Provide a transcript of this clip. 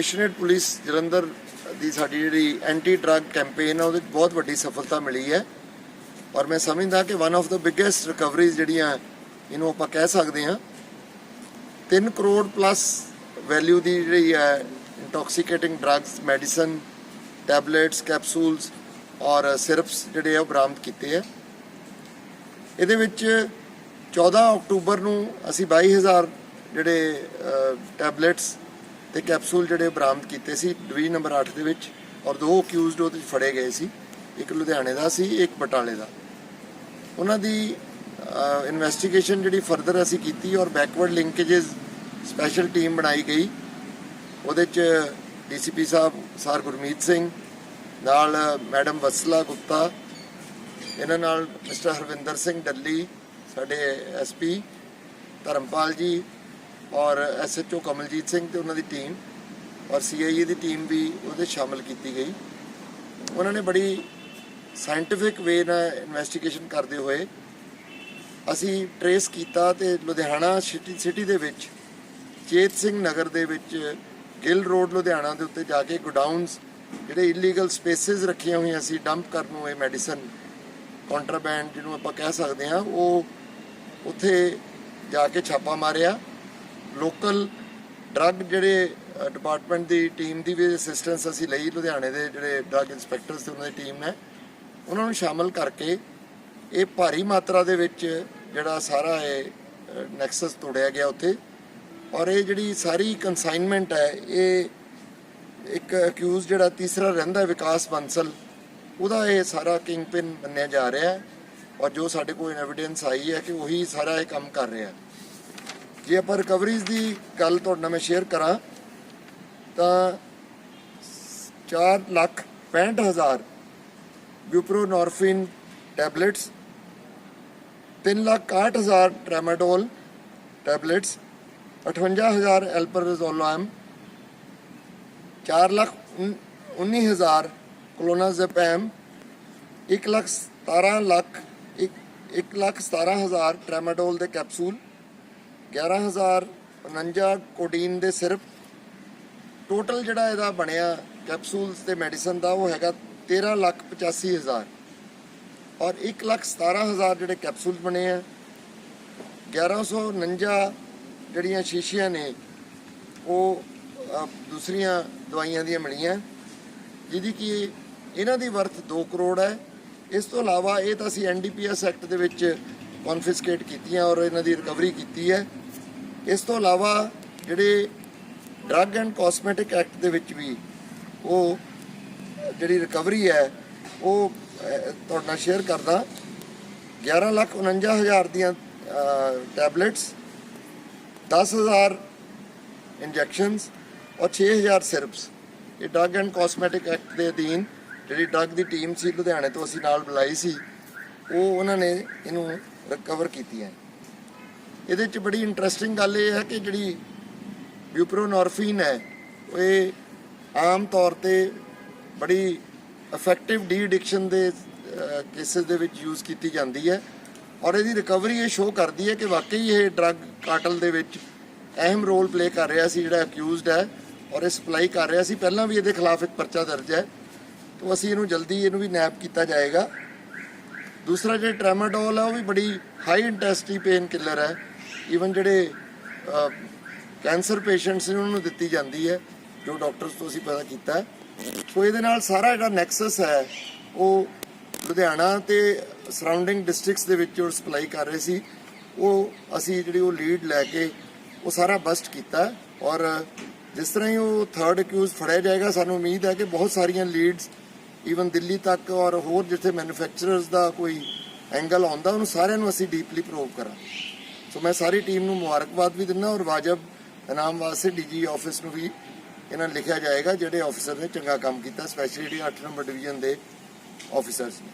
Commissionerate police Jalandhar ਦੀ ਸਾਡੀ ਜਿਹੜੀ anti drug campaign ਆ, ਉਹਦੇ 'ਚ ਬਹੁਤ ਵੱਡੀ ਸਫਲਤਾ ਮਿਲੀ ਹੈ। ਔਰ ਮੈਂ ਸਮਝਦਾ ਕਿ one of the biggest recoveries ਜਿਹੜੀਆਂ ਇਹਨੂੰ ਆਪਾਂ ਕਹਿ ਸਕਦੇ ਹਾਂ 3 ਕਰੋੜ ਪਲੱਸ ਵੈਲਿਊ ਦੀ ਜਿਹੜੀ ਹੈ intoxicating drugs medicine tablets capsules ਔਰ ਸਿਰਪਸ ਜਿਹੜੇ ਆ ਉਹ ਬਰਾਮਦ ਕੀਤੇ ਆ। ਇਹਦੇ ਵਿੱਚ 14 ਅਕਤੂਬਰ ਨੂੰ ਅਸੀਂ 22000 ਜਿਹੜੇ ਟੈਬਲੇਟਸ ਤੇ ਕੈਪਸੂਲ ਜਿਹੜੇ ਬਰਾਮਦ ਕੀਤੇ ਸੀ ਡਿਵੀਜ਼ਨ ਨੰਬਰ 8 ਦੇ ਵਿੱਚ ਔਰ ਦੋ ਅਕਿਊਜ਼ਡ ਉਹਦੇ 'ਚ ਫੜੇ ਗਏ ਸੀ। ਇੱਕ ਲੁਧਿਆਣੇ ਦਾ ਸੀ, ਇੱਕ ਬਟਾਲੇ ਦਾ। ਉਹਨਾਂ ਦੀ ਇਨਵੈਸਟੀਗੇਸ਼ਨ ਜਿਹੜੀ ਫਰਦਰ ਅਸੀਂ ਕੀਤੀ ਔਰ ਬੈਕਵਰਡ ਲਿੰਕੇजेस ਸਪੈਸ਼ਲ ਟੀਮ ਬਣਾਈ ਗਈ। ਉਹਦੇ 'ਚ ਡੀਸੀਪੀ ਸਾਹਿਬ ਸਰ ਗੁਰਮੀਤ ਸਿੰਘ, ਨਾਲ ਮੈਡਮ ਵਸਲਾ ਗੁਪਤਾ, ਇਹਨਾਂ ਨਾਲ ਮਿਸਟਰ ਹਰਵਿੰਦਰ ਸਿੰਘ ਡੱਲੀ, ਸਾਡੇ ਐਸਪੀ ਧਰਮਪਾਲ ਜੀ ਔਰ ਐਸਐਚਓ ਕਮਲਜੀਤ ਸਿੰਘ ਤੇ ਉਹਨਾਂ ਦੀ ਟੀਮ ਔਰ ਸੀਆਈਏ ਦੀ ਟੀਮ ਵੀ ਉਹਦੇ 'ਚ ਸ਼ਾਮਲ ਕੀਤੀ ਗਈ। ਉਹਨਾਂ ਨੇ ਬੜੀ ਸਾਇੰਟਿਫਿਕ ਵੇ ਨਾਲ ਇਨਵੈਸਟੀਗੇਸ਼ਨ ਕਰਦੇ ਹੋਏ ਅਸੀਂ ਟਰੇਸ ਕੀਤਾ ਤੇ ਲੁਧਿਆਣਾ ਸਿਟੀ ਸਿਟੀ ਦੇ ਵਿੱਚ, ਚੇਤ ਸਿੰਘ ਨਗਰ ਦੇ ਵਿੱਚ, ਗਿੱਲ ਰੋਡ ਲੁਧਿਆਣਾ ਦੇ ਉੱਤੇ ਜਾ ਕੇ ਗੋਡਾਊਨਸ, ਜਿਹੜੇ ਇਲੀਗਲ ਸਪੇਸਿਸ ਰੱਖੀਆਂ ਹੋਈਆਂ ਸੀ ਡੰਪ ਕਰਨ ਨੂੰ ਇਹ ਮੈਡੀਸਨ ਕੰਟਰਾਬੈਂਡ ਜਿਹਨੂੰ ਆਪਾਂ ਕਹਿ ਸਕਦੇ ਹਾਂ, ਉਹ ਉੱਥੇ ਜਾ ਕੇ ਛਾਪਾ ਮਾਰਿਆ। ਲੋਕਲ ਡਰੱਗ ਜਿਹੜੇ ਡਿਪਾਰਟਮੈਂਟ ਦੀ ਟੀਮ ਦੀ ਵੀ ਅਸਿਸਟੈਂਸ ਅਸੀਂ ਲਈ, ਲੁਧਿਆਣੇ ਦੇ ਜਿਹੜੇ ਡਰੱਗ ਇਨਸਪੈਕਟਰਸ ਤੇ ਉਹਨਾਂ ਦੀ ਟੀਮ ਨੇ ਉਹਨਾਂ ਨੂੰ ਸ਼ਾਮਲ ਕਰਕੇ ਇਹ ਭਾਰੀ ਮਾਤਰਾ ਦੇ ਵਿੱਚ ਜਿਹੜਾ ਸਾਰਾ ਇਹ ਨੈਕਸਸ ਤੋੜਿਆ ਗਿਆ ਉੱਥੇ। ਔਰ ਇਹ ਜਿਹੜੀ ਸਾਰੀ ਕਨਸਾਈਨਮੈਂਟ ਹੈ, ਇਹ ਇੱਕ ਅਕਿਊਜ਼ ਜਿਹੜਾ ਤੀਸਰਾ ਰਹਿੰਦਾ ਵਿਕਾਸ ਬੰਸਲ, ਉਹਦਾ ਇਹ ਸਾਰਾ ਕਿੰਗ ਕਿੰਗਪਿਨ ਮੰਨਿਆ ਜਾ ਰਿਹਾ ਹੈ। ਔਰ ਜੋ ਸਾਡੇ ਕੋਲ ਐਵੀਡੈਂਸ ਆਈ ਹੈ ਕਿ ਉਹੀ ਸਾਰਾ ਇਹ ਕੰਮ ਕਰ ਰਿਹਾ ਹੈ। ਜੇ ਆਪਾਂ ਰਿਕਵਰੀਜ਼ ਦੀ ਗੱਲ ਤੁਹਾਡੇ ਨਾਲ ਮੈਂ ਸ਼ੇਅਰ ਕਰਾਂ, ਤਾਂ 4 ਲੱਖ 65 ਹਜ਼ਾਰ ਬਿਊਪਰੋਨੋਰਫਿਨ ਟੈਬਲੇਟਸ 3 ਲੱਖ 61 ਹਜ਼ਾਰ ਟ੍ਰੈਮਾਡੋਲ ਟੈਬਲੇਟਸ 58 ਹਜ਼ਾਰ ਐਲਪਰਜ਼ੋਲਮ 4 ਲੱਖ 19 ਹਜ਼ਾਰ ਕਲੋਨਾਜ਼ੇਪੈਮ 1 ਲੱਖ 17 ਲੱਖ 1 ਲੱਖ 17 ਹਜ਼ਾਰ ਟ੍ਰੈਮਾਡੋਲ ਦੇ ਕੈਪਸੂਲ 11049 ਕੋਡੀਨ ਦੇ ਸਿਰਪ ਟੋਟਲ ਜਿਹੜਾ ਇਹਦਾ ਬਣਿਆ ਕੈਪਸੂਲਸ ਤੇ ਮੈਡੀਸਨ ਦਾ ਉਹ ਹੈਗਾ 13 ਲੱਖ 85 ਹਜ਼ਾਰ। ਔਰ 1 ਲੱਖ 17 ਹਜ਼ਾਰ ਜਿਹੜੇ ਕੈਪਸੂਲ ਬਣੇ ਆ। 1149 ਜਿਹੜੀਆਂ ਸ਼ੀਸ਼ੀਆਂ ਨੇ, ਉਹ ਦੂਸਰੀਆਂ ਦਵਾਈਆਂ ਦੀਆਂ ਮਿਲੀਆਂ ਜਿਹਦੀ ਕਿ ਇਹਨਾਂ ਦੀ ਵਰਥ 2 ਕਰੋੜ ਹੈ। ਇਸ ਤੋਂ ਇਲਾਵਾ ਇਹ ਤਾਂ ਅਸੀਂ ਐਨਡੀਪੀਐਸ ਐਕਟ ਦੇ ਵਿੱਚ ਕਨਫਿਸਕੇਟ ਕੀਤੀਆਂ ਔਰ ਇਹਨਾਂ ਦੀ ਰਿਕਵਰੀ ਕੀਤੀ ਹੈ। ਇਸ ਤੋਂ ਇਲਾਵਾ ਜਿਹੜੇ ਡਰੱਗ ਐਂਡ ਕਾਸਮੈਟਿਕ ਐਕਟ ਦੇ ਵਿੱਚ ਵੀ ਉਹ ਜਿਹੜੀ ਰਿਕਵਰੀ ਹੈ, ਉਹ ਤੁਹਾਡੇ ਨਾਲ ਸ਼ੇਅਰ ਕਰਦਾ। 11 ਲੱਖ 49 ਹਜ਼ਾਰ ਦੀਆਂ ਟੈਬਲੇਟਸ 10000 ਇੰਜੈਕਸ਼ਨਸ ਔਰ 6000 ਸਿਰਪਸ। ਇਹ ਡਰੱਗ ਐਂਡ ਕਾਸਮੈਟਿਕ ਐਕਟ ਦੇ ਅਧੀਨ ਜਿਹੜੀ ਡਰੱਗ ਦੀ ਟੀਮ ਸੀ, ਲੁਧਿਆਣੇ ਤੋਂ ਅਸੀਂ ਨਾਲ ਬੁਲਾਈ ਸੀ, ਉਹ ਉਹਨਾਂ ਨੇ ਇਹਨੂੰ ਰਿਕਵਰ ਕੀਤੀ ਹੈ ਇਹਦੇ ਚ ਬੜੀ ਇੰਟਰਸਟਿੰਗ ਗੱਲ ਇਹ ਹੈ ਕਿ ਜਿਹੜੀ ਬਿਊਪਰੋਨੋਰਫਿਨ ਹੈ ਉਹ ਇਹ ਆਮ ਤੌਰ ਤੇ ਬੜੀ ਇਫੈਕਟਿਵ ਡੀ ਐਡਿਕਸ਼ਨ ਦੇ ਕੇਸਿਸ ਦੇ ਵਿੱਚ ਯੂਜ਼ ਕੀਤੀ ਜਾਂਦੀ ਹੈ ਔਰ ਇਹਦੀ ਰਿਕਵਰੀ ਇਹ ਸ਼ੋਅ ਕਰਦੀ ਹੈ ਕਿ ਵਾਕਈ ਇਹ ਡਰੱਗ ਕਾਟਲ ਦੇ ਵਿੱਚ ਅਹਿਮ ਰੋਲ ਪਲੇ ਕਰ ਰਿਹਾ ਸੀ, ਜਿਹੜਾ ਅਕਿਊਜ਼ਡ ਹੈ ਔਰ ਇਹ ਸਪਲਾਈ ਕਰ ਰਿਹਾ ਸੀ। ਪਹਿਲਾਂ ਵੀ ਇਹਦੇ ਖਿਲਾਫ ਇੱਕ ਪਰਚਾ ਦਰਜ ਹੈ। ਤੋਂ ਅਸੀਂ ਇਹਨੂੰ ਜਲਦੀ ਇਹਨੂੰ ਵੀ ਨੈਪ ਕੀਤਾ ਜਾਏਗਾ। ਦੂਸਰਾ ਜਿਹੜਾ ਟ੍ਰੈਮਾਡੋਲ ਹੈ, ਉਹ ਵੀ ਬੜੀ ਹਾਈ ਇੰਟੈਂਸਿਟੀ ਪੇਨ ਕਿਲਰ ਹੈ। ਈਵਨ ਜਿਹੜੇ ਕੈਂਸਰ ਪੇਸ਼ੈਂਟਸ ਨੇ ਉਹਨਾਂ ਨੂੰ ਦਿੱਤੀ ਜਾਂਦੀ ਹੈ, ਜੋ ਡਾਕਟਰਸ ਤੋਂ ਅਸੀਂ ਪਤਾ ਕੀਤਾ ਸੋ ਇਹਦੇ ਨਾਲ ਸਾਰਾ ਜਿਹੜਾ ਨੈਕਸਸ ਹੈ, ਉਹ ਲੁਧਿਆਣਾ ਤੇ ਸਰਾਊਂਡਿੰਗ ਡਿਸਟ੍ਰਿਕਟਸ ਦੇ ਵਿੱਚ ਉਹ ਸਪਲਾਈ ਕਰ ਰਹੇ ਸੀ। ਉਹ ਅਸੀਂ ਜਿਹੜੀ ਉਹ ਲੀਡ ਲੈ ਕੇ ਉਹ ਸਾਰਾ ਬਸਟ ਕੀਤਾ ਔਰ ਜਿਸ ਤਰ੍ਹਾਂ ਹੀ ਉਹ ਥਰਡ ਅਕਿਊਜ਼ ਫੜਿਆ ਜਾਏਗਾ, ਸਾਨੂੰ ਉਮੀਦ ਹੈ ਕਿ ਬਹੁਤ ਸਾਰੀਆਂ ਲੀਡਸ ਈਵਨ ਦਿੱਲੀ ਤੱਕ ਔਰ ਹੋਰ ਜਿੱਥੇ ਮੈਨੂਫੈਕਚਰਰਸ ਦਾ ਕੋਈ ਐਂਗਲ ਆਉਂਦਾ, ਉਹਨੂੰ ਸਾਰਿਆਂ ਨੂੰ ਅਸੀਂ ਡੀਪਲੀ ਪ੍ਰੋਵ ਕਰਾਂ ਸੋ ਮੈਂ ਸਾਰੀ ਟੀਮ ਨੂੰ ਮੁਬਾਰਕਬਾਦ ਵੀ ਦਿੰਦਾ ਔਰ ਵਾਜਬ ਇਨਾਮ ਵਾਸਤੇ ਡੀਜੀ ਆਫਿਸ ਨੂੰ ਵੀ ਇਹਨਾਂ ਲਿਖਿਆ ਜਾਏਗਾ ਜਿਹੜੇ ਆਫੀਸਰ ਨੇ ਚੰਗਾ ਕੰਮ ਕੀਤਾ ਸਪੈਸ਼ਲੀ ਜਿਹੜੀ 8 ਨੰਬਰ ਡਿਵੀਜ਼ਨ ਦੇ ਆਫੀਸਰਸ ਨੇ